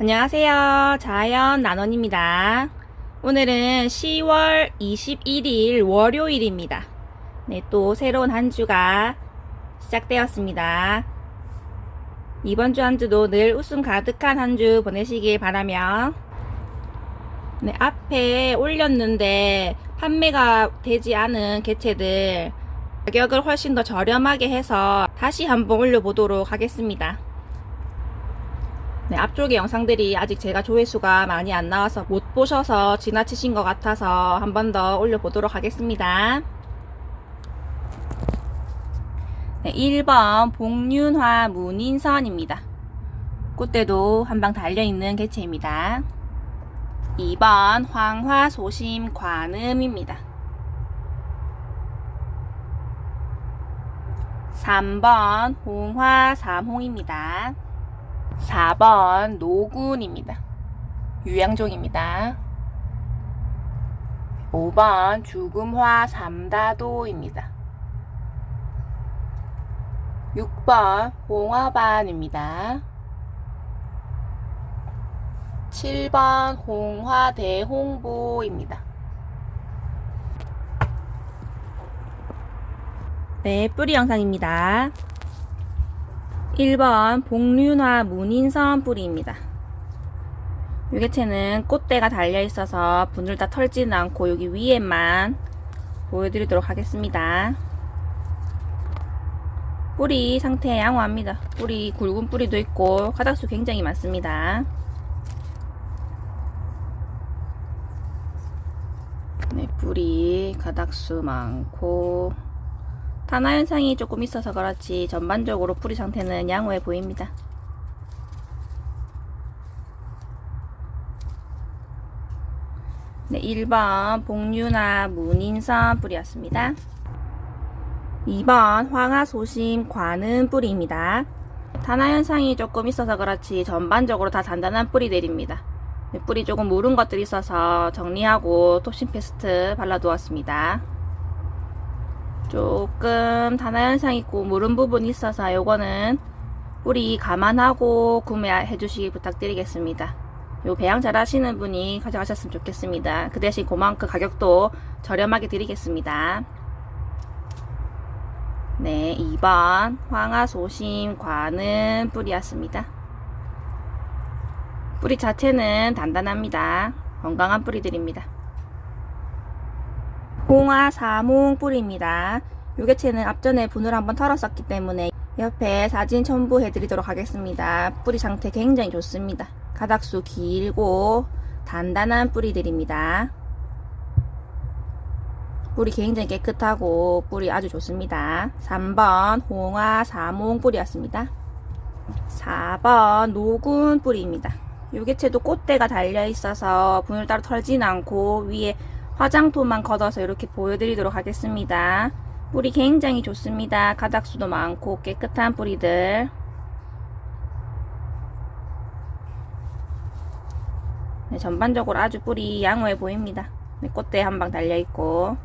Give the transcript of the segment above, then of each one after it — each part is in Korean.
안녕하세요. 자연 나원입니다. 오늘은 10월 21일 월요일입니다. 네, 또 새로운 한 주가 시작되었습니다. 이번 주 한 주도 늘 웃음 가득한 한 주 보내시길 바라며 네, 앞에 올렸는데 판매가 되지 않은 개체들 가격을 훨씬 더 저렴하게 해서 다시 한번 올려보도록 하겠습니다. 네, 앞쪽의 영상들이 아직 제가 조회수가 많이 안 나와서 못 보셔서 지나치신 것 같아서 한 번 더 올려보도록 하겠습니다. 네, 1번 복륜화 문인선입니다. 꽃대도 한방 달려있는 개체입니다. 2번 황화소심 관음입니다. 3번 홍화삼홍입니다. 4번 노군입니다. 유양종입니다. 5번 죽음화 삼다도입니다. 6번 홍화반입니다. 7번 홍화대 홍보입니다. 네, 뿌리 영상입니다. 1번 복륜화 문인선 뿌리입니다. 이 개체는 꽃대가 달려 있어서 분을 다 털지는 않고 여기 위에만 보여드리도록 하겠습니다. 뿌리 상태 양호합니다. 뿌리 굵은 뿌리도 있고 가닥수 굉장히 많습니다. 네, 뿌리 가닥수 많고 탄화 현상이 조금 있어서 그렇지 전반적으로 뿌리 상태는 양호해 보입니다. 네, 1번 복륜화 문인선 뿌리였습니다. 2번 황화소심 관음 뿌리입니다. 탄화 현상이 조금 있어서 그렇지 전반적으로 다 단단한 뿌리들입니다. 네, 뿌리 조금 무른 것들이 있어서 정리하고 톱신 페스트 발라두었습니다. 조금 단화 현상 있고 무른 부분이 있어서 요거는 뿌리 감안하고 구매해 주시기 부탁드리겠습니다. 요 배양 잘 하시는 분이 가져가셨으면 좋겠습니다. 그 대신 그만큼 가격도 저렴하게 드리겠습니다. 네, 2번 황화소심 관은 뿌리였습니다. 뿌리 자체는 단단합니다. 건강한 뿌리들입니다. 홍화 사몽 뿌리입니다. 요 개체는 앞전에 분을 한번 털었었기 때문에 옆에 사진 첨부해 드리도록 하겠습니다. 뿌리 상태 굉장히 좋습니다. 가닥수 길고 단단한 뿌리들입니다. 뿌리 굉장히 깨끗하고 뿌리 아주 좋습니다. 3번 홍화 사몽 뿌리였습니다. 4번 노군 뿌리입니다. 요 개체도 꽃대가 달려 있어서 분을 따로 털진 않고 위에 화장토만 걷어서 이렇게 보여드리도록 하겠습니다. 뿌리 굉장히 좋습니다. 가닥수도 많고 깨끗한 뿌리들. 네, 전반적으로 아주 뿌리 양호해 보입니다. 네, 꽃대 한 방 달려있고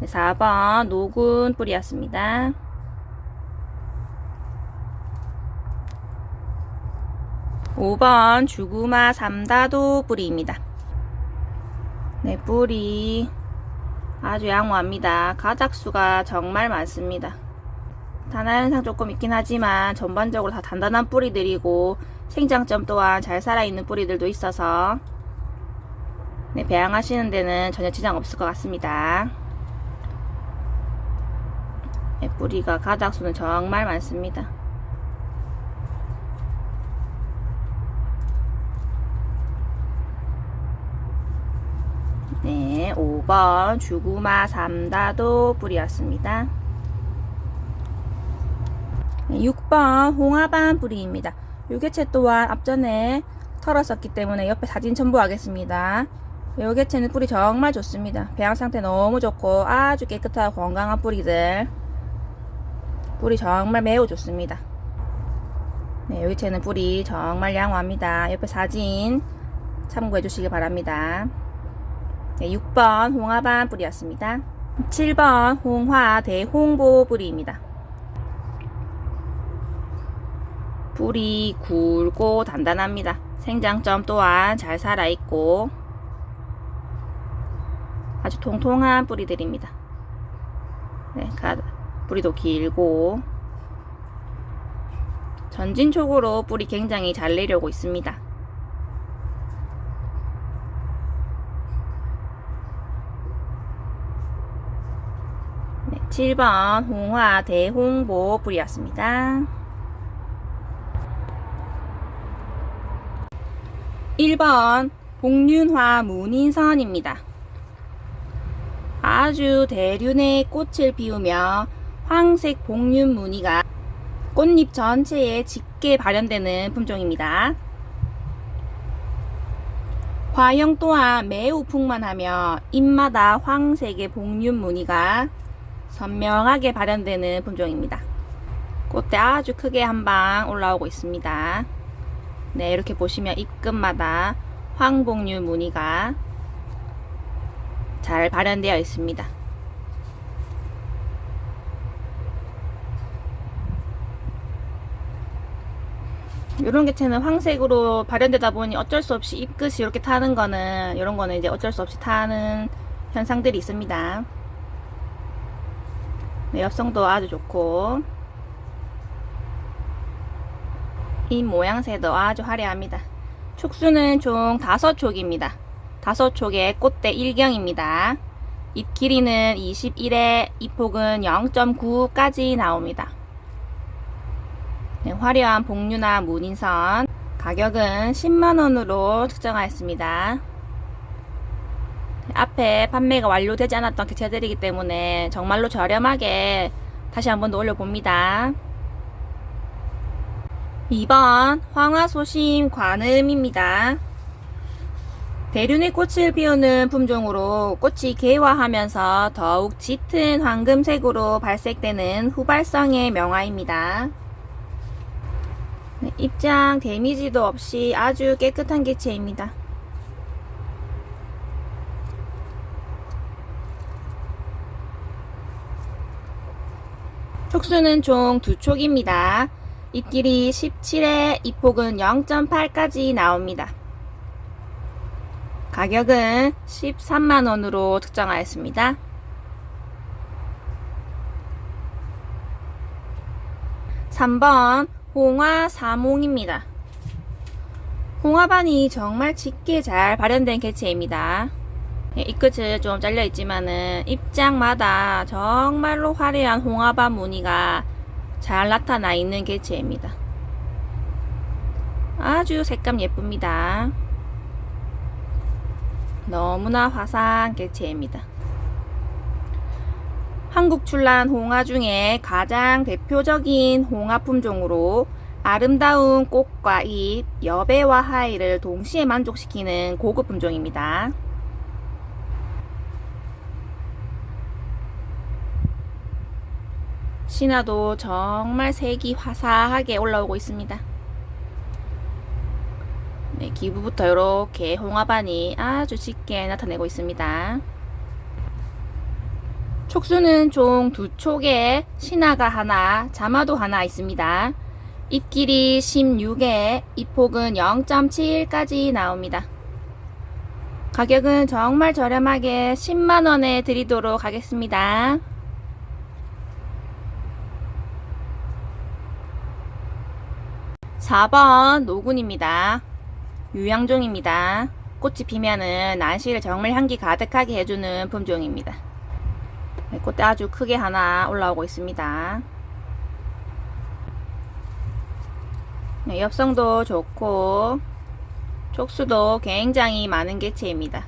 네, 4번 노군 뿌리였습니다. (5번) 주구마 삼다도 뿌리입니다. 네, 뿌리 아주 양호합니다. 가닥수가 정말 많습니다. 단화 현상 조금 있긴 하지만 전반적으로 다 단단한 뿌리들이고 생장점 또한 잘 살아있는 뿌리들도 있어서 네, 배양하시는 데는 전혀 지장 없을 것 같습니다. 네, 뿌리가 가닥수는 정말 많습니다. 네, 5번 주구마 삼다도 뿌리였습니다. 네, 6번 홍화반 뿌리입니다. 요 개체 또한 앞전에 털었었기 때문에 옆에 사진 첨부하겠습니다. 요 개체는 뿌리 정말 좋습니다. 배양 상태 너무 좋고 아주 깨끗하고 건강한 뿌리들. 뿌리 정말 매우 좋습니다. 네, 요 개체는 뿌리 정말 양호합니다. 옆에 사진 참고해 주시기 바랍니다. 네, 6번 홍화반 뿌리였습니다. 7번 홍화 대홍보 뿌리입니다. 뿌리 굵고 단단합니다. 생장점 또한 잘 살아있고 아주 통통한 뿌리들입니다. 네, 가, 뿌리도 길고 전진촉으로 뿌리 굉장히 잘 내려오고 있습니다. 네, 7번 홍화 대홍보 뿌리였습니다. 1번 복륜화 문인선입니다. 아주 대륜의 꽃을 피우며 황색 복륜 무늬가 꽃잎 전체에 짙게 발현되는 품종입니다. 화형 또한 매우 풍만하며 잎마다 황색의 복륜 무늬가 선명하게 발현되는 품종입니다. 꽃대 아주 크게 한 방 올라오고 있습니다. 네, 이렇게 보시면 잎끝마다 황복륜 무늬가 잘 발현되어 있습니다. 이런 개체는 황색으로 발현되다 보니 어쩔 수 없이 잎끝이 이렇게 타는 거는 이런 거는 이제 어쩔 수 없이 타는 현상들이 있습니다. 네, 엽성도 아주 좋고 잎 모양새도 아주 화려합니다. 촉수는 총 5촉입니다. 5촉의 꽃대 1경입니다. 잎 길이는 21에 잎폭은 0.9까지 나옵니다. 네, 화려한 복류나 문인선 가격은 10만원으로 측정하였습니다. 네, 앞에 판매가 완료되지 않았던 개체들이기 때문에 정말로 저렴하게 다시 한 번 더 올려봅니다. 2번 황화소심 관음입니다. 대륜의 꽃을 피우는 품종으로 꽃이 개화하면서 더욱 짙은 황금색으로 발색되는 후발성의 명화입니다. 네, 입장 데미지도 없이 아주 깨끗한 개체입니다. 촉수는 총 두 촉입니다. 잎길이 17에 잎폭은 0.8까지 나옵니다. 가격은 13만원으로 측정하였습니다. 3번 홍화 사몽입니다. 홍화반이 정말 짙게 잘 발현된 개체입니다. 예, 이 끝은 좀 잘려 있지만은 입장마다 정말로 화려한 홍화반 무늬가 잘 나타나 있는 개체입니다. 아주 색감 예쁩니다. 너무나 화사한 개체입니다. 한국 출란 홍화 중에 가장 대표적인 홍화 품종으로 아름다운 꽃과 잎, 여배와 하이를 동시에 만족시키는 고급 품종입니다. 신화도 정말 색이 화사하게 올라오고 있습니다. 네, 기부부터 이렇게 홍화반이 아주 짙게 나타내고 있습니다. 촉수는 총 두 촉에 신화가 하나, 자마도 하나 있습니다. 잎 길이 16에 잎폭은 0.7까지 나옵니다. 가격은 정말 저렴하게 10만원에 드리도록 하겠습니다. 4번 노군입니다. 유양종입니다. 꽃이 피면은 난시를 정말 향기 가득하게 해주는 품종입니다. 네, 꽃대 아주 크게 하나 올라오고 있습니다. 네, 엽성도 좋고 촉수도 굉장히 많은 개체입니다.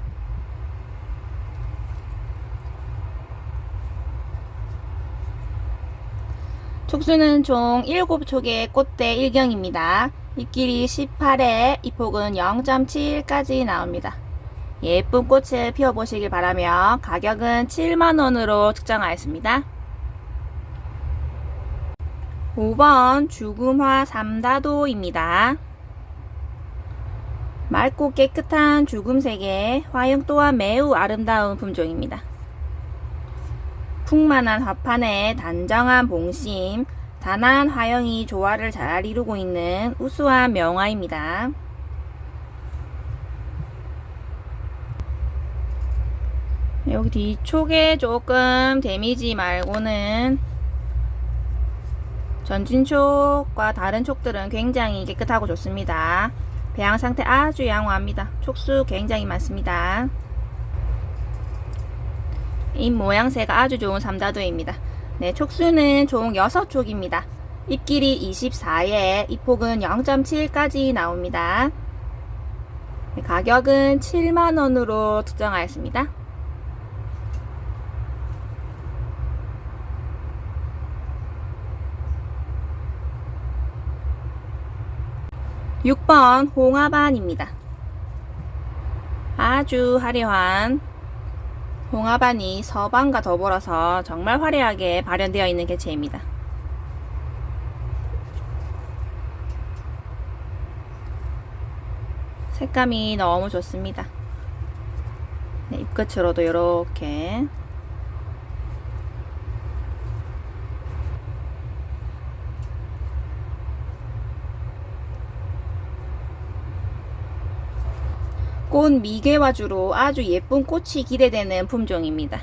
촉수는 총 7촉의 꽃대 1경입니다. 잎길이 18에 잎폭은 0.7까지 나옵니다. 예쁜 꽃을 피워보시길 바라며 가격은 7만원으로 측정하였습니다. 5번 죽음화 삼다도입니다. 맑고 깨끗한 죽음색의 화형 또한 매우 아름다운 품종입니다. 풍만한 화판에 단정한 봉심, 단한 화형이 조화를 잘 이루고 있는 우수한 명화입니다. 여기 뒤쪽에 조금 데미지 말고는 전진촉과 다른 촉들은 굉장히 깨끗하고 좋습니다. 배양 상태 아주 양호합니다. 촉수 굉장히 많습니다. 잎 모양새가 아주 좋은 삼다도입니다. 네, 촉수는 총 6촉입니다. 잎길이 24에 잎폭은 0.7까지 나옵니다. 네, 가격은 7만원으로 측정하였습니다. 6번 홍화반입니다. 아주 화려한 홍화반이 서반과 더불어서 정말 화려하게 발현되어 있는 개체입니다. 색감이 너무 좋습니다. 네, 잎끝으로도 이렇게 꽃 미개와주로 아주 예쁜 꽃이 기대되는 품종입니다.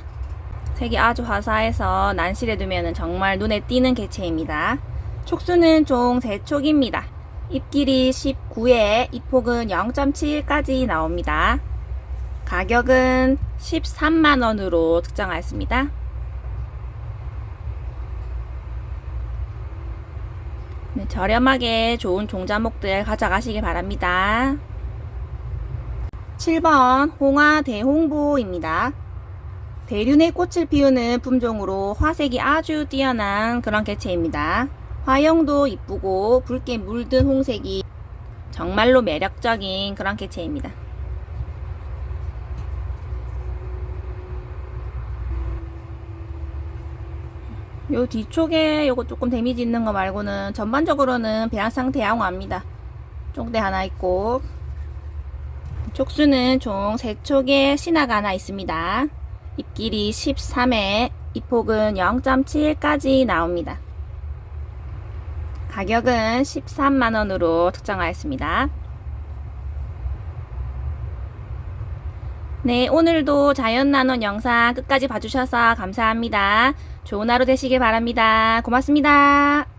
색이 아주 화사해서 난실에 두면 정말 눈에 띄는 개체입니다. 촉수는 총 3촉입니다. 잎길이 19에 잎폭은 0.7까지 나옵니다. 가격은 13만원으로 측정하였습니다. 네, 저렴하게 좋은 종자목들 가져가시길 바랍니다. 7번 홍화 대홍보입니다. 대륜의 꽃을 피우는 품종으로 화색이 아주 뛰어난 그런 개체입니다. 화형도 이쁘고 붉게 물든 홍색이 정말로 매력적인 그런 개체입니다. 요 뒤쪽에 요거 조금 데미지 있는 거 말고는 전반적으로는 배양 상태 양호합니다. 쪽대 하나 있고 촉수는 총 3촉에 신화가 하나 있습니다. 잎길이 13에 잎폭은 0.7까지 나옵니다. 가격은 13만원으로 측정하였습니다. 네, 오늘도 자연나눔 영상 끝까지 봐주셔서 감사합니다. 좋은 하루 되시길 바랍니다. 고맙습니다.